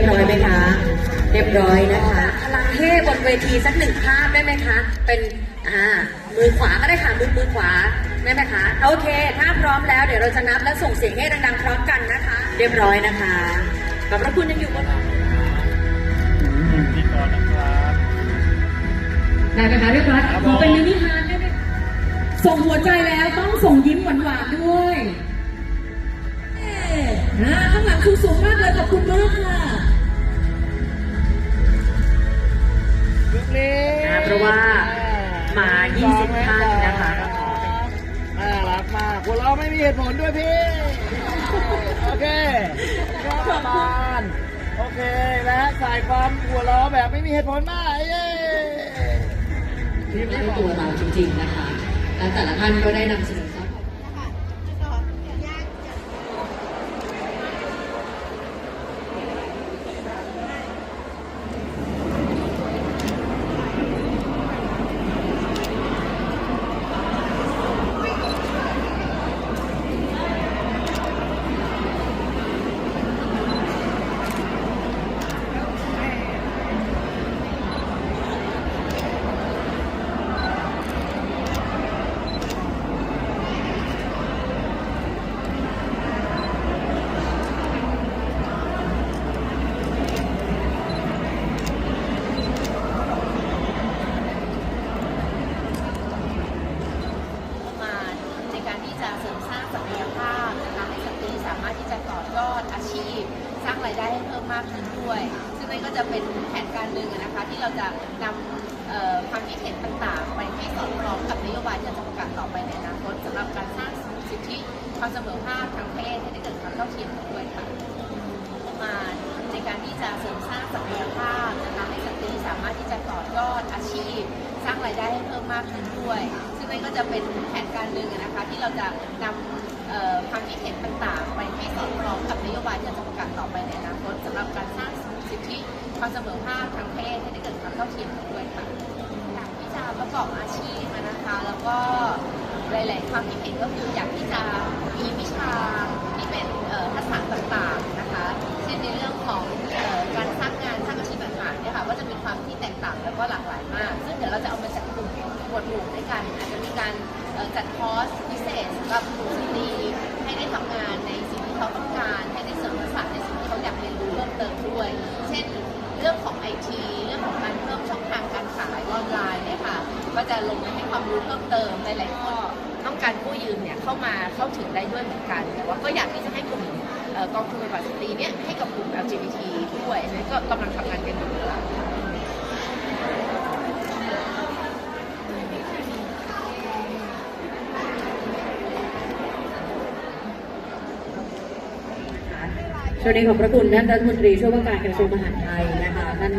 ยบร้อยไหมคะ เรียบร้อยนะคะพลังเทพบนเวทีสักหนึ่งภาพได้ไหมคะ เป็นอ่ามือขวาก็ได้ค่ะมือมือขวาได้ไหมคะโอเค ถ้าพร้อมแล้วเดี๋ยวเราจะนับและส่งเสียงให้ดังๆพร้อมกันนะคะ เรียบร้อยนะคะขอบพระคุณยังอยู่บนที่ก่อนนะครับได้ไหมคะเรียบร้อยขอเป็นมินิฮาร์ดได้ไหมส่งหัวใจแล้วต้องส่งยิ้มหวานๆด้วยเอ๊ะอ่าข้างหลังคือสูงมากเลยขอบคุณมากค่ะ 20ท่านนะคะ น่ารักมากหัวเราะไม่มีเหตุผลด้วยพี่ โอเคขอบคุณโอเค และสายความหัวเราะแบบไม่มีเหตุผลมากเย้ทีมได้ตัวเราจริงๆนะคะ และแต่ละท่านก็ได้นำเสนอทรัพย์ มาในการที่จะเสริมสร้างศักยภาพนะคะให้สตรีสามารถที่จะต่อยอดอาชีพ สร้ายได้ให้เพิ่มมากขึ้นด้วย ซึ่งนั่นก็จะเป็นแผนการหนึ่งนะคะที่เราจะนำความคิดเห็นต่างๆ ไปให้สอดคล้องกับนโยบายที่จะประกาศต่อไปในอนาคตสำหรับการสร้างสิทธิความเสมอภาคทางเพศให้ได้เกิดความเท่าเทียมด้วยค่ะมาในการที่จะเสริมสร้างศักยภาพนะคะให้สตรีสามารถที่จะต่อยอดอาชีพ สร้างรายได้ให้เพิ่มมากขึ้นด้วย ซึ่งนั่นก็จะเป็นแผนการหนึ่งนะคะที่เราจะนำ ความคิดเห็นต่างๆ ไปให้สอดคล้องกับนโยบายที่จะประกาศต่อไปในอนาคตสำหรับการสร้างสิทธิความเสมอภาคทางเพศให้ได้เกิดความเท่าเทียมกันด้วยค่ะอยากที่จะประกอบอาชีพนะคะ แล้วก็หลายๆความคิดเห็นก็คืออยากที่จะมีวิชาที่เป็นทักษะต่างๆนะคะ เช่นในเรื่องของการสร้างงานสร้างอาชีพต่างๆเนี่ยค่ะก็จะมีความที่แตกต่างแล้วก็หลากหลายมาก ซึ่งเดี๋ยวเราจะเอามา จัดกลุ่มหมวดหมู่ด้วยกันอาจจะมีการจัดคอร์สพิเศษสำหรับกลุ่มสตรีให้ได้ทำงานในสิ่งที่เขาต้องการ ให้ได้เสริมทักษะในสิ่งที่เขาอยากเรียนรู้เพิ่มเติมด้วย เช่นเรื่องของไอทีเรื่องของการเพิ่มช่องทางการขายออนไลน์เนี่ยค่ะก็จะลงไปให้ความรู้เพิ่มเติมหลายข้อต้องการกู้ยืมเนี่ยเข้ามาเข้าถึงได้ด้วยเหมือนกันแต่ว่าก็อยากที่จะให้กลุ่มกองทุนบำบัดสตรีเนี่ยให้กับกลุ่ม LGBT ด้วยอันนี้ก็กำลังทำงานกันอยู่ค่ะ ช่วงนี้ขอบพระคุณท่านรัฐมนตรีช่วยว่าการกระทรวงมหาดไทยนะคะท่าน